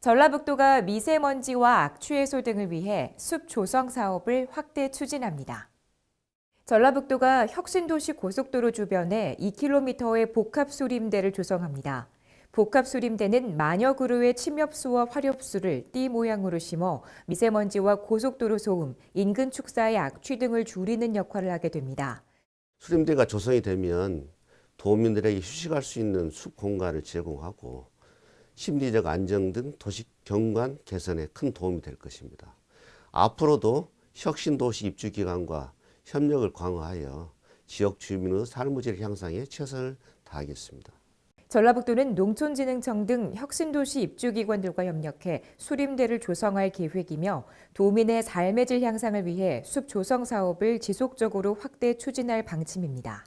전라북도가 미세먼지와 악취 해소 등을 위해 숲 조성 사업을 확대 추진합니다. 전라북도가 혁신도시 고속도로 주변에 2km의 복합수림대를 조성합니다. 복합수림대는 만여 그루의 침엽수와 화렵수를 띠 모양으로 심어 미세먼지와 고속도로 소음, 인근 축사의 악취 등을 줄이는 역할을 하게 됩니다. 수림대가 조성이 되면 도민들에게 휴식할 수 있는 숲 공간을 제공하고 심리적 안정 등 도시 경관 개선에 큰 도움이 될 것입니다. 앞으로도 혁신도시 입주기관과 협력을 강화하여 지역 주민의 삶의 질 향상에 최선을 다하겠습니다. 전라북도는 농촌진흥청 등 혁신도시 입주기관들과 협력해 수림대를 조성할 계획이며 도민의 삶의 질 향상을 위해 숲 조성 사업을 지속적으로 확대 추진할 방침입니다.